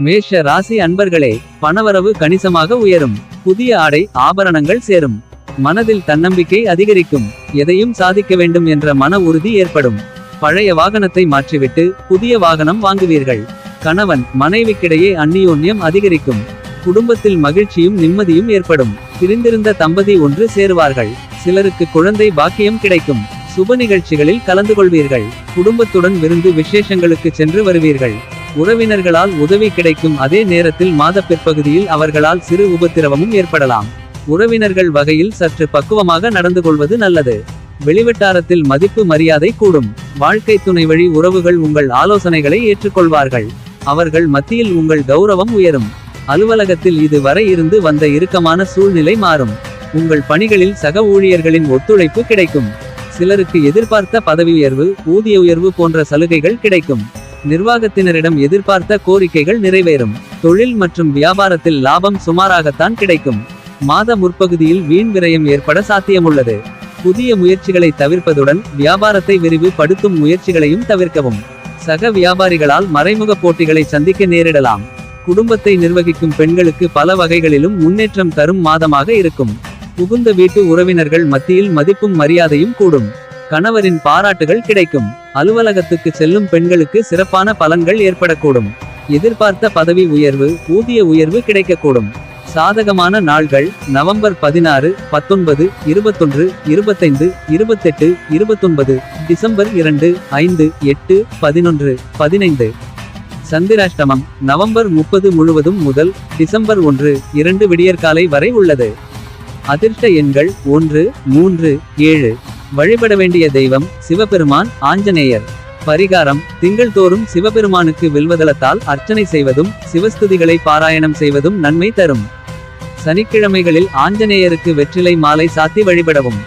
மேஷ ராசி அன்பர்களே பணவரவு கணிசமாக உயரும். புதிய ஆடை ஆபரணங்கள் சேரும். மனதில் தன்னம்பிக்கை அதிகரிக்கும். எதையும் சாதிக்க வேண்டும் என்ற மன உறுதி ஏற்படும். பழைய வாகனத்தை மாற்றிவிட்டு புதிய வாகனம் வாங்குவீர்கள். கணவன் மனைவிக்கிடையே அந்நியோன்யம் அதிகரிக்கும். குடும்பத்தில் மகிழ்ச்சியும் நிம்மதியும் ஏற்படும். பிரிந்திருந்த தம்பதி ஒன்று சேருவார்கள். சிலருக்கு குழந்தை பாக்கியம் கிடைக்கும். சுப நிகழ்ச்சிகளில் கலந்து கொள்வீர்கள் குடும்பத்துடன் விருந்து விசேஷங்களுக்கு சென்று வருவீர்கள். உறவினர்களால் உதவி கிடைக்கும் அதே நேரத்தில் மாத பிற்பகுதியில் அவர்களால் சிறு உபத்திரவமும் ஏற்படலாம். உறவினர்கள் வகையில் சற்று பக்குவமாக நடந்து கொள்வது நல்லது. வெளிவட்டாரத்தில் மதிப்பு மரியாதை கூடும். வாழ்க்கை துணை வழி உறவுகள் உங்கள் ஆலோசனைகளை ஏற்றுக்கொள்வார்கள். அவர்கள் மத்தியில் உங்கள் கௌரவம் உயரும். அலுவலகத்தில் இது வரை இருந்து வந்த இறுக்கமான சூழ்நிலை மாறும். உங்கள் பணிகளில் சக ஊழியர்களின் ஒத்துழைப்பு கிடைக்கும். சிலருக்கு எதிர்பார்த்த பதவி உயர்வு ஊதிய உயர்வு போன்ற சலுகைகள் கிடைக்கும். நிர்வாகத்தினரிடம் எதிர்பார்த்த கோரிக்கைகள் நிறைவேறும். தொழில் மற்றும் வியாபாரத்தில் லாபம் சுமாராகத்தான் கிடைக்கும். மாத முற்பகுதியில் வீண் விரயம் ஏற்பட சாத்தியமுள்ளது. புதிய முயற்சிகளை தவிர்ப்பதுடன் வியாபாரத்தை விரிவுபடுத்தும் முயற்சிகளையும் தவிர்க்கவும். சக வியாபாரிகளால் மறைமுக போட்டிகளை சந்திக்க நேரிடலாம். குடும்பத்தை நிர்வகிக்கும் பெண்களுக்கு பல வகைகளிலும் முன்னேற்றம் தரும் மாதமாக இருக்கும். புகுந்த வீட்டு உறவினர்கள் மத்தியில் மதிப்பும் மரியாதையும் கூடும். கணவரின் பாராட்டுகள் கிடைக்கும். அலுவலகத்துக்கு செல்லும் பெண்களுக்கு சிறப்பான பலன்கள் ஏற்படக்கூடும். எதிர்பார்த்த பதவி உயர்வு ஊதிய உயர்வு கிடைக்கக்கூடும். சாதகமான நாள்கள் நவம்பர் பதினாறு பத்தொன்பது இருபத்தொன்று இருபத்தைந்து இருபத்தெட்டு இருபத்தொன்பது டிசம்பர் இரண்டு ஐந்து எட்டு பதினொன்று பதினைந்து. சந்திராஷ்டமம் நவம்பர் முப்பது முழுவதும் முதல் டிசம்பர் ஒன்று இரண்டு விடியற்காலை வரை உள்ளது. அதிர்ஷ்ட எண்கள் ஒன்று மூன்று ஏழு. வழிபட வேண்டிய தெய்வம் சிவபெருமான் ஆஞ்சநேயர். பரிகாரம் திங்கள் தோறும் சிவபெருமானுக்கு வில்வதளத்தால் அர்ச்சனை செய்வதும் சிவஸ்துதிகளை பாராயணம் செய்வதும் நன்மை தரும். சனிக்கிழமைகளில் ஆஞ்சநேயருக்கு வெற்றிலை மாலை சாத்தி வழிபடவும்.